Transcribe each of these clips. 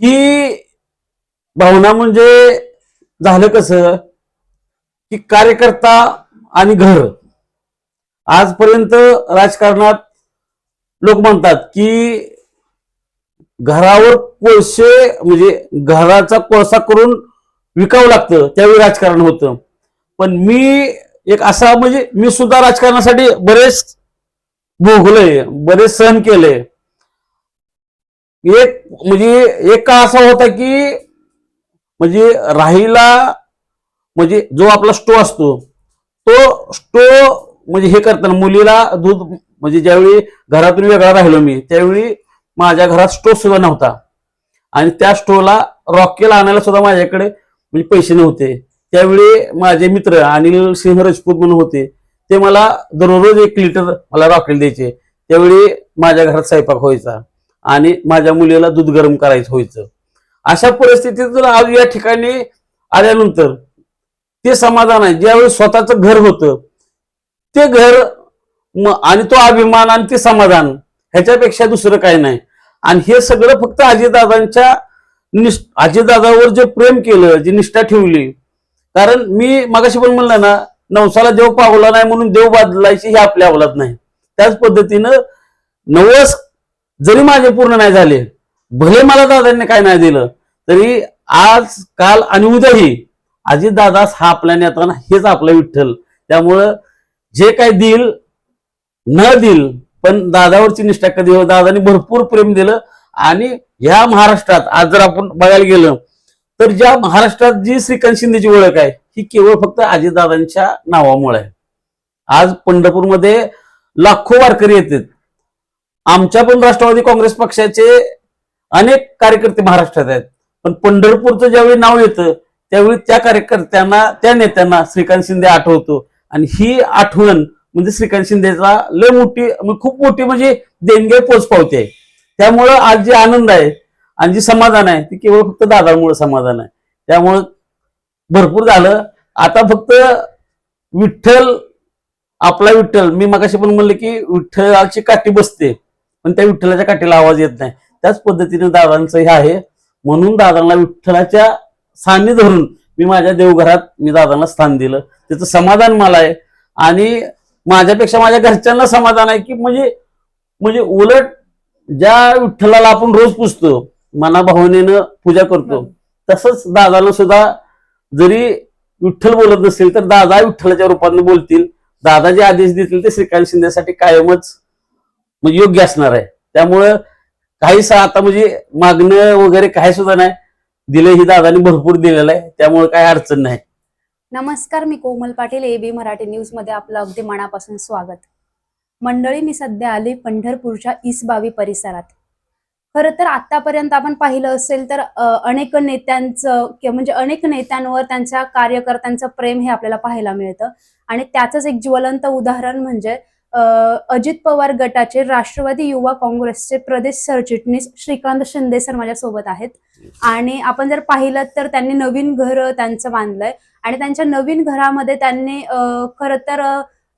ही भावना म्हणजे झालं कसं की कार्यकर्ता आणि घर. आजपर्यंत राजकारणात लोक म्हणतात की घरावर कोळसे म्हणजे घराचा कोळसा करून विकावं लागतं त्यावेळी राजकारण होतं. पण मी एक असा म्हणजे मी सुद्धा राजकारणासाठी बरेच भोगलंय बरेच सहन केले एक म्हणजे एक काळ असा होता की म्हणजे राहीला म्हणजे जो आपला स्टो असतो तो स्टो म्हणजे हे करताना मुलीला दूध म्हणजे ज्यावेळी घरातून वेगळा राहिलो मी त्यावेळी माझ्या घरात स्टो सुद्धा नव्हता. आणि त्या स्टोला रॉकेल आणायला सुद्धा माझ्याकडे म्हणजे पैसे नव्हते. त्यावेळी माझे मित्र अनिल सिंह राजपूत म्हणून होते ते मला दररोज एक लिटर मला रॉकेल द्यायचे. त्यावेळी माझ्या घरात स्वयंपाक व्हायचा. आणि माझ्या मुलीला दूध गरम करायचं व्हायचं. अशा परिस्थितीत आज या ठिकाणी आल्यानंतर ते समाधान आहे. ज्यावेळी स्वतःचं घर होतं ते घर आणि तो अभिमान आणि ते समाधान ह्याच्यापेक्षा दुसरं काही नाही. आणि हे सगळं फक्त अजितदादांच्या निष्ठ अजितदादावर जे प्रेम केलं जी निष्ठा ठेवली. कारण मी मगाशी पण म्हणलं ना नवसाला देव पावला नाही म्हणून देव बदलायची ही आपल्या अवलात नाही. त्याच पद्धतीनं नवस जरी माझे पूर्ण नाही झाले भले मला दादांनी काय नाही दिलं तरी आज काल आणि उद्याही अजितदादास हा आपल्या नेताना हेच आपलं विठ्ठल. त्यामुळं जे काय देईल न देईल पण दादावरची निष्ठा कधी हो दादानी भरपूर प्रेम दिलं आणि ह्या महाराष्ट्रात आज जर आपण बघायला गेलं तर ज्या महाराष्ट्रात जी श्रीकांत शिंदेची ओळख आहे ही केवळ फक्त अजितदादांच्या नावामुळे आहे. आज पंढरपूरमध्ये लाखो वारकरी येतात. आमच्या पण राष्ट्रवादी काँग्रेस पक्षाचे अनेक कार्यकर्ते महाराष्ट्रात आहेत. पण पंढरपूरचं ज्यावेळी नाव येतं त्यावेळी त्या कार्यकर्त्यांना त्या नेत्यांना श्रीकांत शिंदे आठवतो. आणि ही आठवण म्हणजे श्रीकांत शिंदेचा लय मोठी म्हणजे खूप मोठी म्हणजे देणगे पोच पावते. त्यामुळं आज जे आनंद आहे आणि जी समाधान आहे ती केवळ फक्त दादामुळे समाधान आहे. त्यामुळं भरपूर झालं. आता फक्त विठ्ठल आपला विठ्ठल. मी मगाशी पण म्हणलं की विठ्ठलाची काठी बसते. पण त्या विठ्ठलाच्या काठीला आवाज येत नाही. त्याच पद्धतीने दादांचं हे आहे. म्हणून दादांना विठ्ठलाच्या सान्नी धरून मी माझ्या देवघरात मी दादांना स्थान दिलं. त्याचं समाधान मला आहे. आणि माझ्यापेक्षा माझ्या घरच्यांना समाधान आहे की म्हणजे म्हणजे उलट ज्या विठ्ठलाला आपण रोज पुजतो मनाभावनेनं पूजा करतो तसंच दादाला सुद्धा जरी विठ्ठल बोलत नसेल तर दादा विठ्ठलाच्या रूपाने बोलतील. दादा जे आदेश देतील ते श्रीकांत शिंदेसाठी कायमच म्हणजे योग्य असणार आहे. त्यामुळं काही आता म्हणजे मागणं वगैरे काही सुद्धा नाही. दिले ही दादानी भरपूर दिलेलं आहे. त्यामुळे काही अडचण नाही. नमस्कार मी कोमल पाटील एबी मराठी न्यूजमध्ये आपलं अगदी मनापासून स्वागत. मंडळी मी सध्या आले पंढरपूरच्या इसबावी परिसरात. खरं तर आतापर्यंत आपण पाहिलं असेल तर अनेक नेत्यांचं म्हणजे अनेक नेत्यांवर त्यांच्या कार्यकर्त्यांचं प्रेम हे आपल्याला पाहायला मिळतं. आणि त्याचंच एक ज्वलंत उदाहरण म्हणजे अजित पवार गटाचे राष्ट्रवादी युवा काँग्रेसचे प्रदेश सरचिटणीस श्रीकांत शिंदे सर माझ्यासोबत आहेत. आणि आपण जर पाहिलं तर त्यांनी नवीन घर त्यांचं बांधलंय. आणि त्यांच्या नवीन घरामध्ये त्यांनी खर तर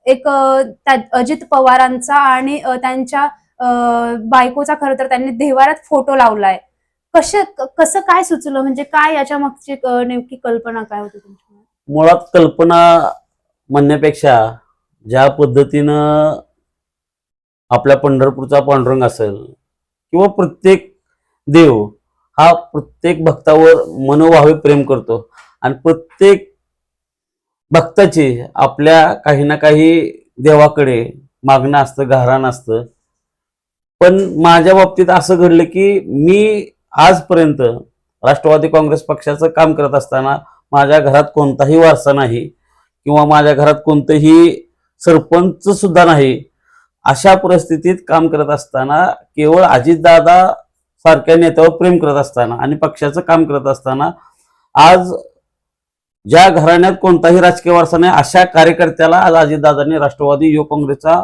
एक अजित पवारांचा आणि त्यांच्या बायकोचा खरं तर त्यांनी देवारात फोटो लावलाय. कसं कसं काय सुचलं? म्हणजे काय याच्या मागची नेमकी कल्पना काय होती तुमची? मुळात कल्पना म्हणण्यापेक्षा ज्या पद्धतीनं आपल्या पंढरपूरचा पांडुरंग असेल किंवा प्रत्येक देव हा प्रत्येक भक्तावर मनोभावे प्रेम करतो आणि प्रत्येक भक्ताची आपल्या काही ना काही देवाकडे मागणं असतं घाराण असतं. पण माझ्या बाबतीत असं घडलं की मी आजपर्यंत राष्ट्रवादी काँग्रेस पक्षाचं काम करत असताना माझ्या घरात कोणताही वारसा नाही किंवा माझ्या घरात कोणतंही सरपंच सुद्धा नाही. अशा परिस्थितीत काम करत असताना केवळ अजितदादा सारख्या नेत्यावर प्रेम करत असताना आणि पक्षाचं काम करत असताना आज ज्या घराण्यात कोणताही राजकीय वारसा नाही अशा कार्यकर्त्याला आज अजितदादांनी राष्ट्रवादी युवक काँग्रेसचा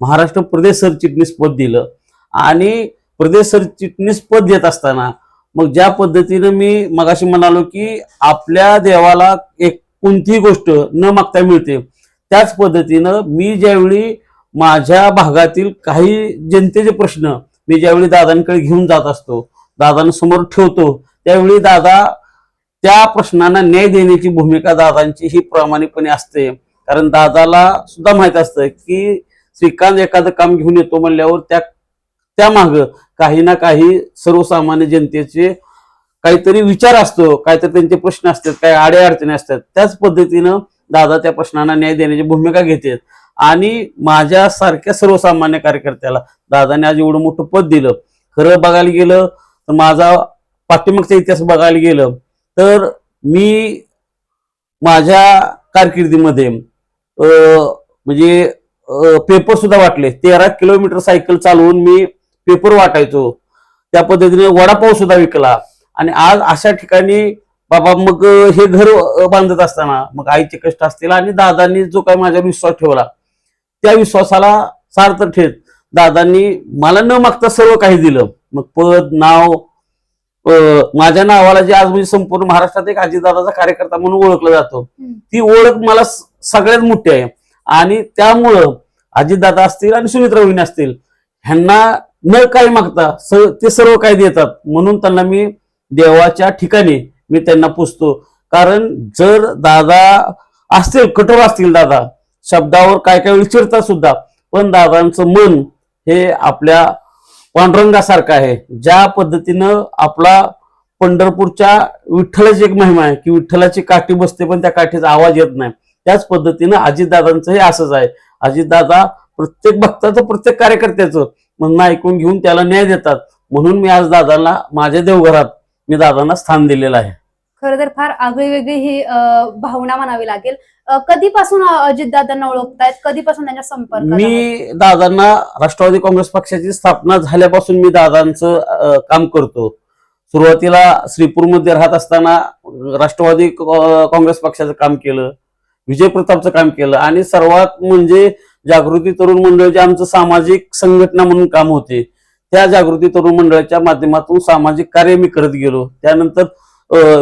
महाराष्ट्र प्रदेश सरचिटणीस पद दिलं. आणि प्रदेश सरचिटणीस पद देत असताना मग ज्या पद्धतीनं मी मगाशी म्हणालो की आपल्या देवाला एक कोणतीही गोष्ट न मागता मिळते. त्याच पद्धतीनं मी ज्यावेळी माझ्या भागातील काही जनतेचे प्रश्न मी ज्यावेळी दादांकडे घेऊन जात असतो दादांसमोर ठेवतो त्यावेळी दादा त्या प्रश्नांना न्याय देण्याची भूमिका दादांची ही प्रामाणिकपणे असते. कारण दादाला सुद्धा माहीत असतं की श्रीकांत एखादं काम घेऊन येतो म्हणल्यावर त्या त्यामाग काही ना काही सर्वसामान्य जनतेचे काहीतरी विचार असतो काहीतरी त्यांचे प्रश्न असतात काही आडे अडचणी असतात. त्याच पद्धतीनं दादा त्या प्रश्नांना न्याय देण्याची भूमिका घेतात आणि माझ्यासारख्या सर्वसामान्य कार्यकर्त्याला दादाने आज एवढं मोठं पद दिलं. खरं बघायला गेलं तर माझा पाठिंबाचा इतिहास बघायला गेलं तर मी माझ्या कारकिर्दीमध्ये म्हणजे पेपर सुद्धा वाटले. तेरा किलोमीटर सायकल चालवून मी पेपर वाटायचो. त्या पद्धतीने वडापाव सुद्धा विकला. आणि आज अशा ठिकाणी बाबा मग हे घर बांधत असताना मग आईचे कष्ट असतील आणि दादांनी जो काही माझ्यावर विश्वास ठेवला त्या विश्वासाला सार्थ ठेत. दादांनी मला न मागता सर्व काही दिलं. मग पद नाव माझ्या नावाला जे आज म्हणजे संपूर्ण महाराष्ट्रात एक अजितदादाचा कार्यकर्ता म्हणून ओळखला जातो. ती ओळख मला सगळ्यात मोठी आहे. आणि त्यामुळं अजितदादा असतील आणि सुमित्रा असतील ह्यांना न काय मागता ते सर्व काही देतात. म्हणून त्यांना मी देवाच्या ठिकाणी मी त्यांना पुसतो. कारण जर दादा असतील कठोर असतील दादा शब्दावर काय काय विचारतात सुद्धा पण दादांचं मन हे आपल्या पांडुरंगासारखं आहे. ज्या पद्धतीनं आपला पंढरपूरच्या विठ्ठलाची एक महिमा आहे की विठ्ठलाची काठी बसते पण त्या काठीचा आवाज येत नाही. त्याच पद्धतीनं अजितदादांचं हे असंच आहे. अजितदादा प्रत्येक भक्ताचं प्रत्येक कार्यकर्त्याचं म्हणणं ऐकून घेऊन त्याला न्याय देतात. म्हणून मी आज दादांना माझ्या देवघरात मी दादांना स्थान दिलेलं आहे. खरं तर फार आगळी वेगळी ही भावना म्हणावी लागेल. कधीपासून अजितदादांना ओळखतायत? कधीपासून त्यांच्या संपर्क मी दादांना राष्ट्रवादी काँग्रेस पक्षाची स्थापना झाल्यापासून मी दादांचं काम करतो. सुरुवातीला श्रीपूरमध्ये राहत असताना राष्ट्रवादी काँग्रेस पक्षाचं काम केलं. विजय प्रतापचं काम केलं. आणि सर्वात म्हणजे जागृती तरुण मंडळ जे आमचं सामाजिक संघटना म्हणून काम होते. त्या जागृती तरुण मंडळाच्या माध्यमातून सामाजिक कार्य मी करत गेलो. त्यानंतर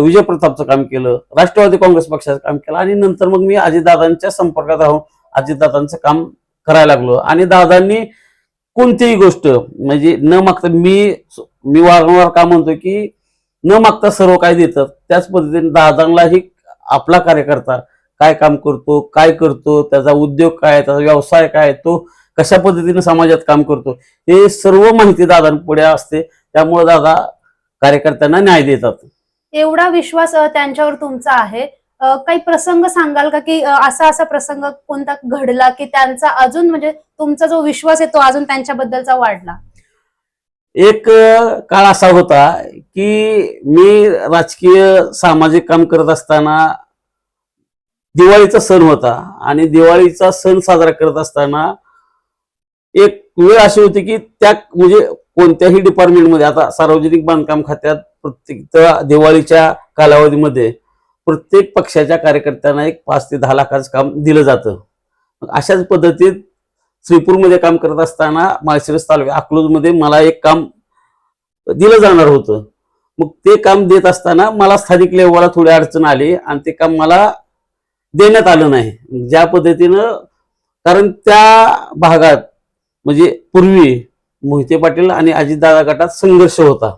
विजय प्रतापचं काम केलं राष्ट्रवादी काँग्रेस पक्षाचं काम केलं आणि नंतर मग मी अजितदादांच्या संपर्कात राहून अजितदादांचं काम करायला लागलो. आणि दादांनी कोणतीही गोष्ट म्हणजे न मागता मी मी वारंवार का म्हणतो की न मागता सर्व काय देतात. त्याच पद्धतीने दादांनाही आपला कार्यकर्ता काय काम करतो काय करतो त्याचा उद्योग काय त्याचा व्यवसाय काय तो कशा पद्धतीने समाजात काम करतो हे सर्व माहिती दादांपुढे असते. त्यामुळे दादा कार्यकर्त्यांना न्याय देतात. एवढा विश्वास त्यांच्यावर तुमचा आहे. काही प्रसंग सांगाल का की असा असा प्रसंग कोणता घडला की त्यांचा अजून म्हणजे तुमचा जो विश्वास आहे तो अजून त्यांच्याबद्दलचा वाढला? एक काळ असा होता की मी राजकीय सामाजिक काम करत असताना दिवाळीचा सण होता आणि दिवाळीचा सण साजरा करत असताना एक वेळ अशी होती की त्या म्हणजे कोणत्याही डिपार्टमेंटमध्ये आता सार्वजनिक बांधकाम खात्यात प्रत्येक दिवाळीच्या कालावधीमध्ये प्रत्येक पक्षाच्या कार्यकर्त्यांना एक पाच ते दहा लाखाचं काम दिलं जातं. अशाच पद्धतीत श्रीपूरमध्ये काम करत असताना माळशिरस तालुक्या अकलूजमध्ये मला एक काम दिलं जाणार होतं. मग ते काम देत असताना मला स्थानिक लेवलला थोडी अडचण आली आणि ते काम मला देण्यात आलं नाही. ज्या पद्धतीनं कारण त्या भागात म्हणजे पूर्वी मोहिते पाटील आणि अजितदादा गटात संघर्ष होता.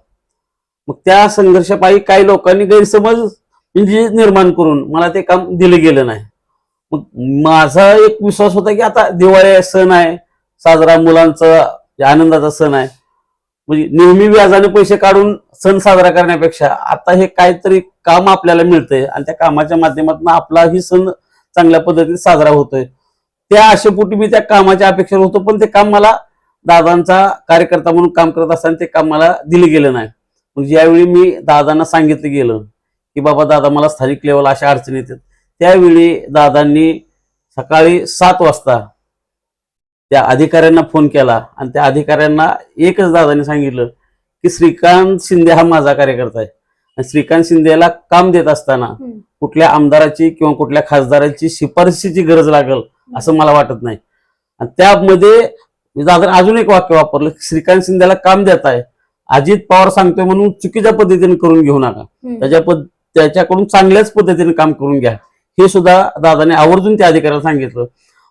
मग त्या संघर्षापायी काही लोकांनी गैरसमज म्हणजे निर्माण करून मला ते काम दिलं गेलं नाही. मग माझा एक विश्वास होता की आता दिवाळी सण आहे साजरा मुलांचा आनंदाचा सण आहे. म्हणजे नेहमी व्याजाने पैसे काढून सण साजरा करण्यापेक्षा आता हे काहीतरी काम आपल्याला मिळतंय आणि त्या कामाच्या माध्यमातून आपलाही सण चांगल्या पद्धतीने साजरा होतोय. त्या आशेपोटी मी त्या कामाच्या अपेक्षेत होतो पण ते काम मला दादांचा कार्यकर्ता म्हणून काम करत असताना ते काम मला दिलं गेलं नाही मग ज्यावेळी मी दादांना सांगितलं गेलं की बाबा दादा मला स्थानिक लेवल अशा अडचणी येतात त्यावेळी दादांनी सकाळी सात वाजता त्या अधिकाऱ्यांना फोन केला आणि त्या अधिकाऱ्यांना एकच दादांनी सांगितलं की श्रीकांत शिंदे हा माझा कार्यकर्ता आहे आणि श्रीकांत शिंदेला काम देत असताना. कुठल्या आमदाराची किंवा कुठल्या खासदाराची शिफारशीची गरज लागल असं मला वाटत नाही. आणि त्यामध्ये दादा अजून एक वाक्य वापरलं श्रीकांत शिंदेला काम देत आहे. अजित पवार सांगतोय म्हणून चुकीच्या पद्धतीने करून घेऊ नका. त्याच्या पद त्याच्याकडून चांगल्याच पद्धतीने काम करून घ्या. हे सुद्धा दादाने आवर्जून त्या अधिकाऱ्याला सांगितलं.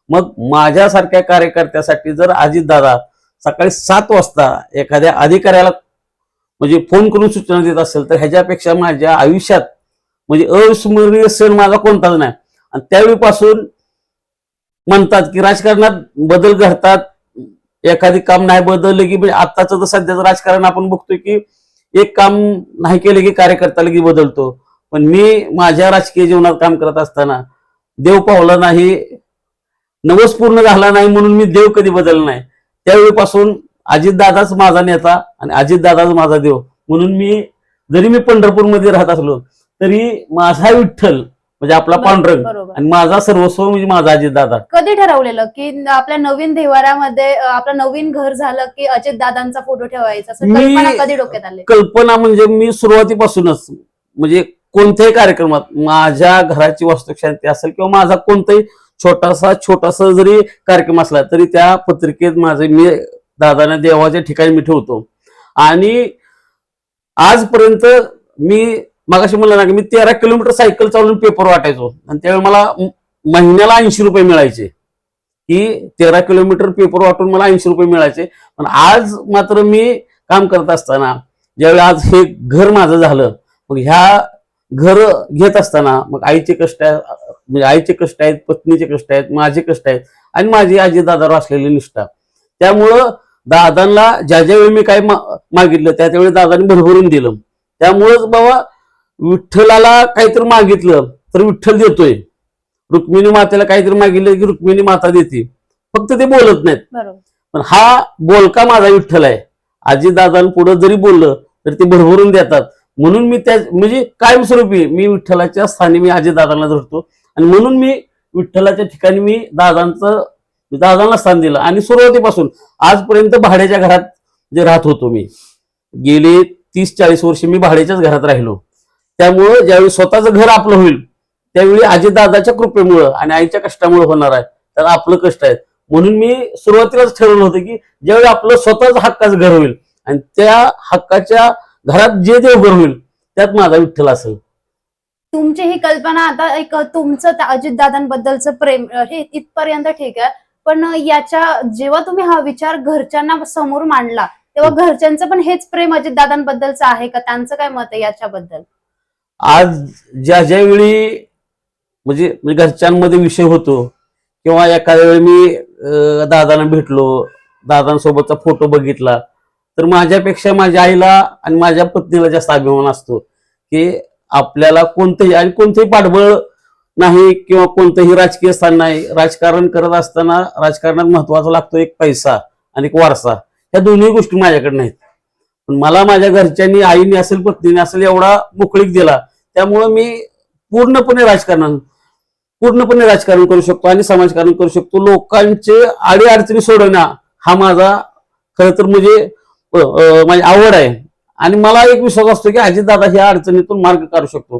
मग माझ्यासारख्या कार्यकर्त्यासाठी जर अजित दादा सकाळी सात वाजता एखाद्या अधिकाऱ्याला म्हणजे फोन करून सूचना देत असेल तर ह्याच्यापेक्षा माझ्या आयुष्यात म्हणजे अविस्मरणीय सण माझा कोणताच नाही. आणि त्यावेळीपासून म्हणतात की राजकारणात बदल घडतात. एखादी काम नाही बदललं की म्हणजे आत्ताचं तर सध्याचं राजकारण आपण बघतोय की एक काम नाही केलं की कार्यकर्ता लगी बदलतो. पण मी माझ्या राजकीय जीवनात काम करत असताना देव पावला नाही नवस पूर्ण झाला नाही म्हणून मी देव कधी बदलला नाही. त्यावेळीपासून अजितदादाच माझा नेता आणि अजितदादाच माझा देव म्हणून मी जरी मी पंढरपूरमध्ये राहत असलो तरी माझा विठ्ठल म्हणजे आपला बरोबर आणि माझा सर्वस्व म्हणजे माझा अजितदादा. कधी ठरवलेलं की आपल्या नवीन देवाऱ्यामध्ये अं, आपलं नवीन घर झालं की अजित दादांचा फोटो ठेवायचा? असं मी- कल्पना कधी डोक्यात आले? कल्पना म्हणजे मी सुरुवातीपासूनच म्हणजे कोणत्याही कार्यक्रमात माझ्या घराची वास्तुशांती असेल किंवा माझा कोणताही छोटासा छोटासा जरी कार्यक्रम असला तरी त्या पत्रिकेत माझे मी दादाने देवाच्या ठिकाणी मी ठेवतो. आणि आजपर्यंत मी मागाशी म्हणलं ना की मी तेरा किलोमीटर सायकल चालून पेपर वाटायचो. आणि त्यावेळी मला महिन्याला ऐंशी रुपये मिळायचे. की तेरा किलोमीटर पेपर वाटून मला ऐंशी रुपये मिळायचे. पण आज मात्र मी काम करत असताना ज्यावेळी आज हे घर माझं झालं मग ह्या घर घेत असताना मग आईचे कष्ट आहे म्हणजे आईचे कष्ट आहेत पत्नीचे कष्ट आहेत माझे कष्ट आहेत आणि माझी आजी दादावर असलेली निष्ठा. त्यामुळं दादांना ज्या ज्यावेळी मी काय मा- मागितलं त्या त्यावेळी दादांनी भरभरून दिलं. त्यामुळंच बाबा विठ्ठलाला काहीतरी मागितलं तर विठ्ठल देतोय. रुक्मिणी मातेला काहीतरी मागितलं की रुक्मिणी माता देते. फक्त ते बोलत नाहीत. पण हा बोलका माझा विठ्ठल आहे. आजी दादांपुढं जरी बोललं तर ते भरभरून देतात. म्हणून मी त्या म्हणजे कायमस्वरूपी मी विठ्ठलाच्या स्थानी मी आजी दादांना धरतो. आणि म्हणून मी विठ्ठलाच्या ठिकाणी मी दादांचं दादांना स्थान दिलं. आणि सुरुवातीपासून आजपर्यंत भाड्याच्या घरात जे राहत होतो मी. गेले तीस चाळीस वर्ष मी भाड्याच्याच घरात राहिलो. त्यामुळं ज्यावेळी स्वतःचं घर आपलं होईल त्यावेळी आजीदादाच्या कृपेमुळं आणि आईच्या कष्टामुळे होणार आहे. तर आपलं कष्ट आहे. म्हणून मी सुरुवातीलाच ठरवलं होतं की ज्यावेळी आपलं स्वतःच हक्काचं घर होईल आणि त्या हक्काच्या घरात जे देव घर होईल त्यात माझा विठ्ठल असेल. तुमची ही कल्पना आता एक तुमचं अजितदादांबद्दलचं प्रेम हे इथपर्यंत ठीक आहे. पण याच्या जेव्हा तुम्ही हा विचार घरच्यांना समोर मांडला तेव्हा घरच्यांचं पण हेच प्रेम अजितदादांबद्दलचं आहे का? त्यांचं काय मत आहे याच्याबद्दल? आज ज्या ज्या वेळी म्हणजे म्हणजे घरच्यांमध्ये विषय होतो किंवा एखाद्या वेळी मी दादांना भेटलो दादांसोबतचा फोटो बघितला तर माझ्यापेक्षा माझ्या आईला आणि माझ्या पत्नीला जास्त अभिमान असतो की आपल्याला कोणतंही आणि कोणतंही पाठबळ नाही किंवा कोणतंही राजकीय स्थान नाही. राजकारण करत असताना राजकारणात महत्त्वाचा लागतो एक पैसा आणि एक वारसा. ह्या दोन्ही गोष्टी माझ्याकडे नाहीत पण मला माझ्या घरच्यांनी आईने असेल पत्नीने असेल एवढा मोकळीक दिला त्यामुळं मी पूर्णपणे राजकारण पूर्णपणे राजकारण करू शकतो आणि समाजकारण करू शकतो. लोकांचे आडी अडचणी सोडवणं हा माझा खरं तर म्हणजे माझी आवड आहे. आणि मला एक विश्वास असतो की अजितदादा ह्या अडचणीतून मार्ग काढू शकतो.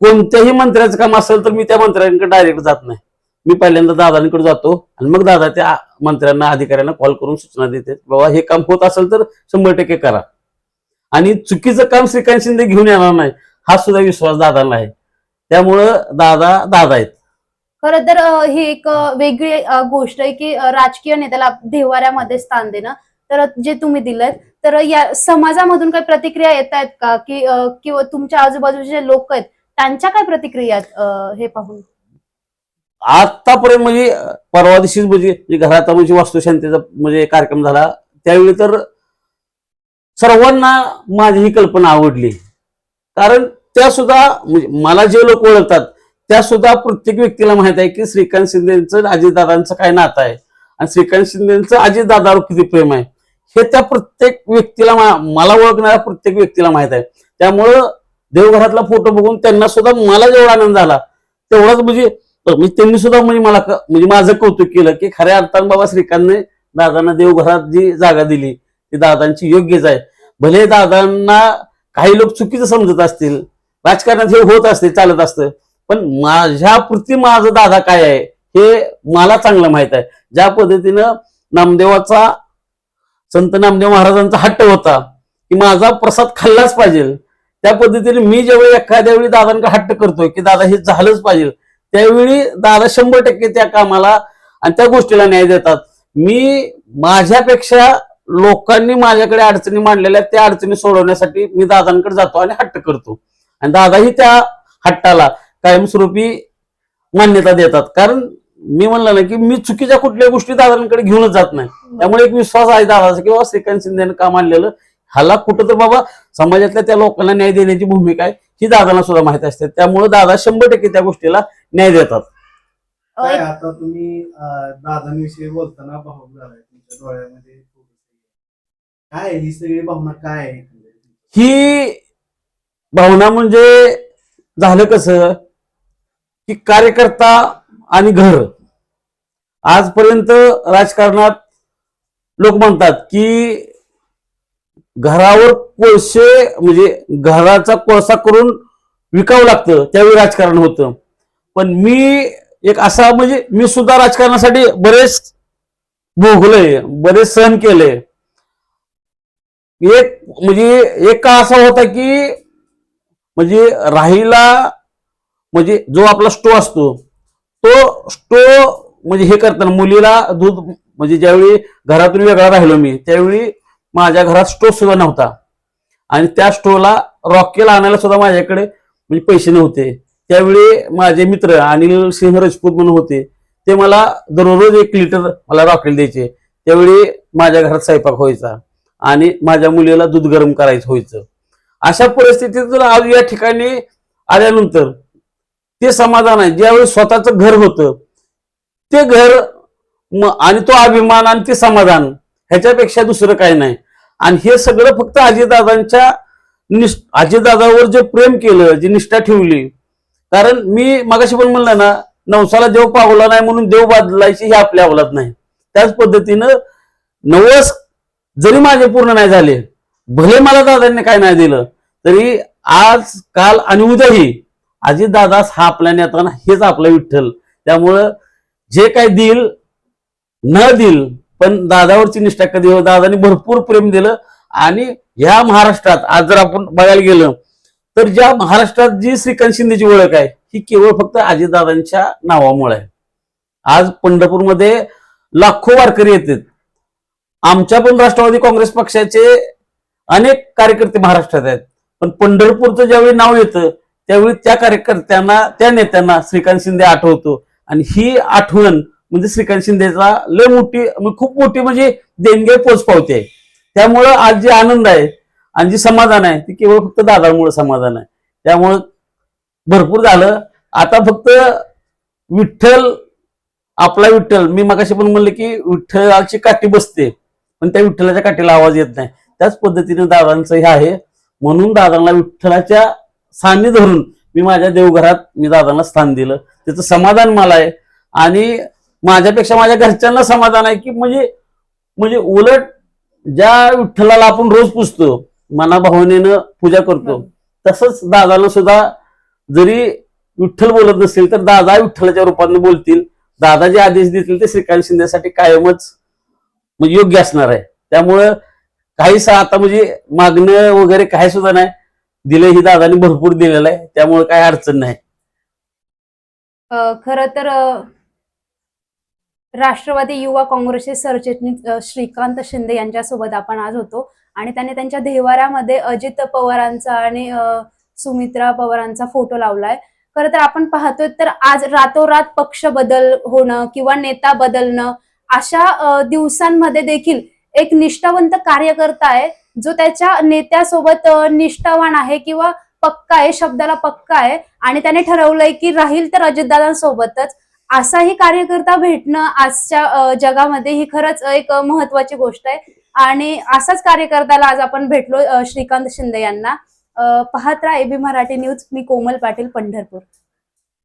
कोणत्याही मंत्र्याचं काम असेल तर मी त्या मंत्र्यांकडे डायरेक्ट जात नाही. मी पहिल्यांदा दादांकडे जातो आणि मग दादा त्या मंत्र्यांना अधिकाऱ्यांना कॉल करून सूचना देते बाबा हे काम होत असेल तर शंभर टक्के करा. आणि चुकीचं काम श्रीकांत शिंदे घेऊन येणार नाही हा सुद्धा विश्वास दादांना आहे. त्यामुळं दादा दादा आहेत. खरं तर ही एक वेगळी गोष्ट आहे की राजकीय नेत्याला देवाऱ्यामध्ये स्थान देणं. तर जे तुम्ही दिलं तर या समाजामधून काही प्रतिक्रिया येत आहेत का? की किंवा तुमच्या आजूबाजूचे जे लोक आहेत त्यांच्या काय प्रतिक्रिया आहेत हे पाहून? आतापर्यंत म्हणजे परवा दिवशीच म्हणजे घरात म्हणजे वास्तुशांतीचा म्हणजे कार्यक्रम झाला त्यावेळी तर सर्वांना माझी ही कल्पना आवडली. कारण त्या सुद्धा म्हणजे मला जे लोक ओळखतात त्या सुद्धा प्रत्येक व्यक्तीला माहीत आहे की श्रीकांत शिंदेचं अजितदादांचं काय नातं आहे. आणि श्रीकांत शिंदेचं अजितदादावर किती प्रेम आहे हे त्या प्रत्येक व्यक्तीला मला ओळखणाऱ्या प्रत्येक व्यक्तीला माहीत आहे. त्यामुळं देवघरातला फोटो बघून त्यांना सुद्धा मला जेवढा आनंद झाला तेवढाच म्हणजे म्हणजे त्यांनी सुद्धा म्हणजे मला म्हणजे माझं कौतुक केलं की खऱ्या अर्थानं बाबा श्रीकांतने दादांना देवघरात जी जागा दिली ती दादांची योग्यच आहे. भले दादांना काही लोक चुकीचं समजत असतील राजकारणात हे होत असते चालत असतं पण माझ्या पुरती माझं दादा काय आहे हे मला चांगलं माहीत आहे. ज्या पद्धतीनं नामदेवाचा संत नामदेव महाराजांचा हट्ट होता की माझा प्रसाद खाल्लाच पाहिजे. त्या पद्धतीने मी जेव्हा एखाद्या वेळी दादांकडे हट्ट करतोय की दादा हे झालंच पाहिजे त्यावेळी दादा शंभर टक्के त्या कामाला आणि त्या गोष्टीला न्याय देतात. मी माझ्यापेक्षा लोकांनी माझ्याकडे अडचणी मांडलेल्या त्या अडचणी सोडवण्यासाठी मी दादांकडे जातो आणि हट्ट करतो. आणि दादाही त्या हट्टाला कायमस्वरूपी मान्यता देतात. कारण मी म्हणलं ना की मी चुकीच्या कुठल्या गोष्टी दादांकडे घेऊनच जात नाही. त्यामुळे एक विश्वास आहे दादाचा किंवा श्रीकांत शिंदे काम आणलेलं ह्याला कुठं तर बाबा समाजातल्या त्या लोकांना न्याय देण्याची भूमिका आहे ही दादांना सुद्धा माहिती असते त्यामुळे दादा शंभर टक्के त्या गोष्टीला न्याय देतात काय आता तुम्ही अं, दादांविषयी बोलताना भावूक झालाय तुमच्या डोळ्यामध्ये थोडंसं. काय आहे ही सगळी भावना काय आहे एकंदरीत? ही भावना म्हणजे झालं कसं की कार्यकर्ता आणि घर आजपर्यंत राजकारणात लोक म्हणतात की घरावर कोळसे म्हणजे घराचा कोळसा करून विकावं लागतं. त्यावेळी राजकारण होतं. पण मी एक असा म्हणजे मी सुद्धा राजकारणासाठी बरेच भोगलोय बरेच सहन केले एक म्हणजे एक काळ असा होता की म्हणजे राहीला म्हणजे जो आपला स्टो असतो तो स्टो म्हणजे हे करताना मुलीला दूध म्हणजे ज्यावेळी घरातून वेगळा राहिलो मी त्यावेळी माझ्या घरात स्टोव सुद्धा नव्हता. आणि त्या स्टोला रॉकेल आणायला सुद्धा माझ्याकडे म्हणजे पैसे नव्हते. त्यावेळी माझे मित्र अनिल सिंह राजपूत म्हणून होते ते मला दररोज एक लिटर मला रॉकेल द्यायचे. त्यावेळी माझ्या घरात स्वयंपाक व्हायचा आणि माझ्या मुलीला दूध गरम करायचं व्हायचं. अशा परिस्थितीत आज या ठिकाणी आल्यानंतर ते समाधान आहे. ज्यावेळी स्वतःचं घर होतं ते घर आणि तो अभिमान आणि ते समाधान ह्याच्यापेक्षा दुसरं काही नाही. आणि हे सगळं फक्त अजितदादांच्या निष्ठ अजितदादावर जे प्रेम केलं जी निष्ठा ठेवली. कारण मी मगाशी पण म्हणलं ना नवसाला देव पावला नाही म्हणून देव बदलायची ही आपल्या अवलात नाही. त्याच पद्धतीनं नवस जरी माझे पूर्ण नाही झाले भले मला दादांनी काय नाही दिलं तरी आज काल आणि उद्याही अजितदादास हा आपल्या नेताना हेच आपला विठ्ठल. त्यामुळं जे काय देईल न देईल पण दादावरची निष्ठा कधी हो दादाने भरपूर प्रेम दिलं आणि ह्या महाराष्ट्रात आज जर आपण बघायला गेलं तर ज्या महाराष्ट्रात जी श्रीकांत शिंदेची ओळख आहे ही केवळ फक्त अजितदादांच्या नावामुळे आहे. आज पंढरपूरमध्ये लाखो वारकरी येतात. आमच्या पण राष्ट्रवादी काँग्रेस पक्षाचे अनेक कार्यकर्ते महाराष्ट्रात आहेत. पण पंढरपूरचं ज्यावेळी नाव येतं त्यावेळी त्या कार्यकर्त्यांना त्या नेत्यांना श्रीकांत शिंदे आठवतो. आणि ही आठवण म्हणजे श्रीकांत शिंदेचा लय मोठी म्हणजे खूप मोठी म्हणजे देणगी पोच पावते त्यामुळं आज जे आनंद आहे आणि जे समाधान आहे ते केवळ फक्त दादामुळे समाधान आहे. त्यामुळं भरपूर झालं. आता फक्त विठ्ठल आपला विठ्ठल मी मगाशी पण म्हणलं की विठ्ठलाची काठी बसते पण त्या विठ्ठलाच्या काठीला आवाज येत नाही. त्याच पद्धतीने दादांचं हे आहे. म्हणून दादांना विठ्ठलाच्या सान्नी धरून मी माझ्या देवघरात मी दादांना स्थान दिलं. त्याचं समाधान मला आहे. आणि माझ्यापेक्षा माझ्या घरच्यांना समाधान आहे की म्हणजे म्हणजे उलट ज्या विठ्ठलाला आपण रोज पुजतो मनाभावनेनं पूजा करतो तसंच दादाला सुद्धा जरी विठ्ठल बोलत नसेल तर दादा विठ्ठलाच्या रूपाने बोलतील. दादा जे आदेश देतील ते श्रीकांत शिंदेसाठी कायमच म्हणजे योग्य असणार आहे. त्यामुळं काही आता म्हणजे मागणं वगैरे काही सुद्धा नाही. दिलं ही दादानी भरपूर दिलेलं आहे. त्यामुळे काही अडचण नाही. खर तर राष्ट्रवादी युवा काँग्रेसचे सरचिटणीस श्रीकांत शिंदे यांच्यासोबत आपण आज होतो. आणि त्यांनी त्यांच्या देवाऱ्यामध्ये अजित पवारांचा आणि सुमित्रा पवारांचा फोटो लावलाय. खरं तर आपण पाहतोय तर आज रातोरात पक्ष बदल होणं किंवा नेता बदलणं अशा दिवसांमध्ये देखील एक निष्ठावंत कार्यकर्ता आहे जो त्याच्या नेत्यासोबत निष्ठावान आहे किंवा पक्का आहे शब्दाला पक्का आहे. आणि त्याने ठरवलंय की राहील तर अजितदादांसोबतच. असाही कार्यकर्ता भेटणं आजच्या जगामध्ये ही खरंच एक महत्वाची गोष्ट आहे. आणि असाच कार्यकर्त्याला आज आपण भेटलो श्रीकांत शिंदे यांना. पाहत राहा एबी मराठी न्यूज. मी कोमल पाटील पंढरपूर.